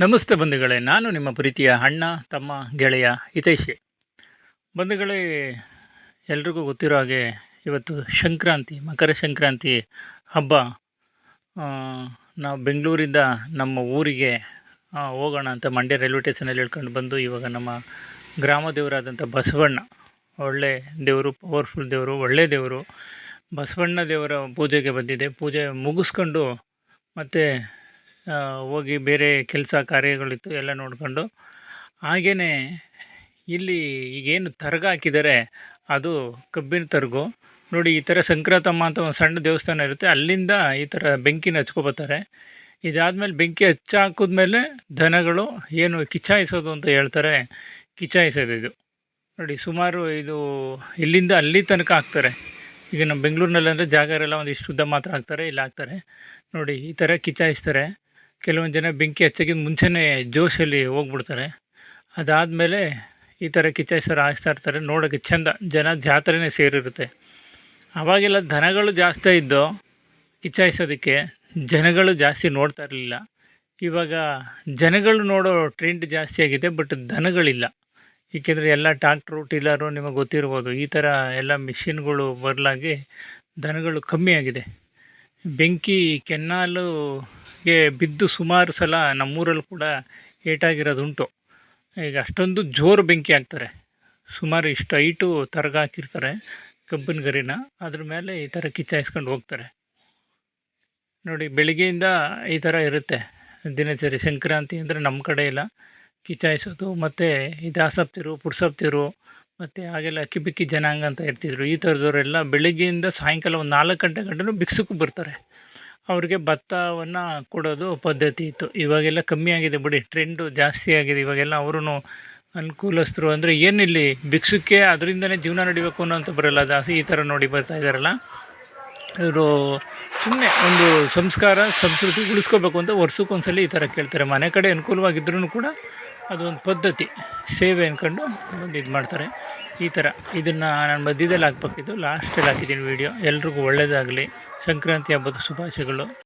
ನಮಸ್ತೆ ಬಂಧುಗಳೇ, ನಾನು ನಿಮ್ಮ ಪ್ರೀತಿಯ ಅಣ್ಣ, ತಮ್ಮ, ಗೆಳೆಯ ಹಿತೈಷಿ. ಬಂಧುಗಳೇ, ಎಲ್ರಿಗೂ ಗೊತ್ತಿರೋ ಹಾಗೆ ಇವತ್ತು ಸಂಕ್ರಾಂತಿ, ಮಕರ ಸಂಕ್ರಾಂತಿ ಹಬ್ಬ. ನಾವು ಬೆಂಗಳೂರಿಂದ ನಮ್ಮ ಊರಿಗೆ ಹೋಗೋಣ ಅಂತ ಮಂಡ್ಯ ರೈಲ್ವೆ ಸ್ಟೇಷನಲ್ಲಿ ಹೇಳ್ಕೊಂಡು ಬಂದು ಇವಾಗ ನಮ್ಮ ಗ್ರಾಮ ದೇವರಾದಂಥ ಬಸವಣ್ಣ, ಒಳ್ಳೆ ದೇವರು, ಪವರ್ಫುಲ್ ದೇವರು, ಒಳ್ಳೆ ದೇವರು. ಬಸವಣ್ಣ ದೇವರ ಪೂಜೆಗೆ ಬಂದಿದೆ ಪೂಜೆ ಮುಗಿಸ್ಕೊಂಡು ಮತ್ತು ಹೋಗಿ ಬೇರೆ ಕೆಲಸ ಕಾರ್ಯಗಳಿತ್ತು ಎಲ್ಲ ನೋಡಿಕೊಂಡು. ಹಾಗೆಯೇ ಇಲ್ಲಿ ಈಗೇನು ತರ್ಗ ಹಾಕಿದ್ದಾರೆ ಅದು ಕಬ್ಬಿನ ತರ್ಗು. ನೋಡಿ ಈ ಥರ ಸಂಕ್ರಾಂತಮ್ಮ ಅಂತ ಒಂದು ಸಣ್ಣ ದೇವಸ್ಥಾನ ಇರುತ್ತೆ. ಅಲ್ಲಿಂದ ಈ ಥರ ಬೆಂಕಿನ ಹಚ್ಕೊಬತ್ತಾರೆ ಇದಾದಮೇಲೆ ಬೆಂಕಿ ಹಚ್ಚಾಕಿದ್ಮೇಲೆ ದನಗಳು ಏನು ಕಿಚಾಯಿಸೋದು ಅಂತ ಹೇಳ್ತಾರೆ. ಕಿಚಾಯಿಸೋದು ಇದು. ನೋಡಿ ಸುಮಾರು ಇದು ಇಲ್ಲಿಂದ ಅಲ್ಲಿ ತನಕ ಹಾಕ್ತಾರೆ. ಈಗ ನಮ್ಮ ಬೆಂಗಳೂರಿನಲ್ಲಿ ಅಂದರೆ ಜಾಗ ಇರಲ್ಲ, ಒಂದಿಷ್ಟು ಉದ್ದ ಮಾತ್ರ ಹಾಕ್ತಾರೆ, ಇಲ್ಲಿ ಹಾಕ್ತಾರೆ. ನೋಡಿ ಈ ಥರ ಕಿಚಾಯಿಸ್ತಾರೆ ಕೆಲವೊಂದು ಜನ ಬೆಂಕಿ ಹಚ್ಚೋಕ್ಕಿಂತ ಮುಂಚೆನೇ ಜೋಶಲ್ಲಿ ಹೋಗ್ಬಿಡ್ತಾರೆ. ಅದಾದಮೇಲೆ ಈ ಥರ ಕಿಚಾಯಿಸೋರು ಹಾಯಿಸ್ತಾ ಇರ್ತಾರೆ. ನೋಡೋಕ್ಕೆ ಚೆಂದ. ಜನ ಜಾತ್ರೆನೇ ಸೇರಿರುತ್ತೆ. ಆವಾಗೆಲ್ಲ ದನಗಳು ಜಾಸ್ತಿ ಇದ್ದು ಕಿಚಾಯಿಸೋದಕ್ಕೆ ಜನಗಳು ಜಾಸ್ತಿ ನೋಡ್ತಾ ಇರಲಿಲ್ಲ. ಇವಾಗ ಜನಗಳು ನೋಡೋ ಟ್ರೆಂಡ್ ಜಾಸ್ತಿ ಆಗಿದೆ, ಬಟ್ ದನಗಳಿಲ್ಲ ಏಕೆಂದರೆ ಎಲ್ಲ ಟ್ಯಾಕ್ಟ್ರು ಟಿಲ್ಲರು ನಿಮಗೆ ಗೊತ್ತಿರ್ಬೋದು, ಈ ಥರ ಎಲ್ಲ ಮಿಷಿನ್ಗಳು ಬರಲಾಗಿ ದನಗಳು ಕಮ್ಮಿ ಆಗಿದೆ. ಬೆಂಕಿ ಕೆನ್ನಾಲುಗೆ ಬಿದ್ದು ಸುಮಾರು ಸಲ ನಮ್ಮೂರಲ್ಲಿ ಕೂಡ ಏಟಾಗಿರೋದುಂಟು. ಈಗ ಅಷ್ಟೊಂದು ಜೋರು ಬೆಂಕಿ ಹಾಕ್ತಾರೆ. ಸುಮಾರು ಇಷ್ಟು ಹೈಟು ತರಗ ಹಾಕಿರ್ತಾರೆ ಕಬ್ಬಿನ ಗರಿನ. ಅದ್ರ ಮೇಲೆ ಈ ಥರ ಕಿಚ್ಚಾಯಿಸ್ಕೊಂಡು ಹೋಗ್ತಾರೆ. ನೋಡಿ, ಬೆಳಿಗ್ಗೆಯಿಂದ ಈ ಥರ ಇರುತ್ತೆ. ದಿನಚರಿ ಸಂಕ್ರಾಂತಿ ಅಂದರೆ ನಮ್ಮ ಕಡೆ ಇಲ್ಲ ಕಿಚಾಯಿಸೋದು ಮತ್ತು ಈ ದಾಸಪ್ತಿರು ಪುಡ್ಸಪ್ತಿರು ಮತ್ತು ಹಾಗೆಲ್ಲ ಅಕ್ಕಿ ಬಿಕ್ಕಿ ಜನಾಂಗ ಅಂತ ಇರ್ತಿದ್ರು ಈ ಥರದವರೆಲ್ಲ ಬೆಳಿಗ್ಗೆಯಿಂದ ಸಾಯಂಕಾಲ ಒಂದು ನಾಲ್ಕು ಗಂಟೆ ಗಂಟೆನೂ ಬಿಕ್ಸಕ್ಕೆ ಬರ್ತಾರೆ. ಅವ್ರಿಗೆ ಭತ್ತವನ್ನು ಕೊಡೋದು ಪದ್ಧತಿ ಇತ್ತು. ಇವಾಗೆಲ್ಲ ಕಮ್ಮಿ ಆಗಿದೆ ಬಿಡಿ. ಟ್ರೆಂಡು ಜಾಸ್ತಿ ಆಗಿದೆ. ಇವಾಗೆಲ್ಲ ಅವ್ರೂ ಅನುಕೂಲಸ್ಥರು ಅಂದರೆ ಏನಿಲ್ಲಿ ಭಿಕ್ಷುಕ್ಕೆ ಅದರಿಂದನೇ ಜೀವನ ನಡಿಬೇಕು ಅನ್ನೋಂಥ ಬರಲ್ಲ. ಜಾಸ್ತಿ ಈ ಥರ ನೋಡಿ ಬರ್ತಾ ಇದ್ದಾರಲ್ಲ ಇವರು ಸುಮ್ಮನೆ ಒಂದು ಸಂಸ್ಕಾರ, ಸಂಸ್ಕೃತಿ ಉಳಿಸ್ಕೋಬೇಕು ಅಂತ ವರ್ಷಕ್ಕೊಂದ್ಸಲಿ ಈ ಥರ ಕೇಳ್ತಾರೆ. ಮನೆ ಕಡೆ ಅನುಕೂಲವಾಗಿದ್ರೂ ಕೂಡ ಅದೊಂದು ಪದ್ಧತಿ. ಸೇವೆ ಅಂದ್ಕೊಂಡು ಬಂದು ಇದು ಮಾಡ್ತಾರೆ. ಈ ಥರ ಇದನ್ನು ನಾನು ಮಧ್ಯದಲ್ಲಿ ಹಾಕ್ಬೇಕಿತ್ತು. ಲಾಸ್ಟಲ್ಲಿ ಹಾಕಿದ್ದೀನಿ ವೀಡಿಯೋ ಎಲ್ರಿಗೂ ಒಳ್ಳೆಯದಾಗಲಿ ಸಂಕ್ರಾಂತಿ ಹಬ್ಬದ ಶುಭಾಶಯಗಳು.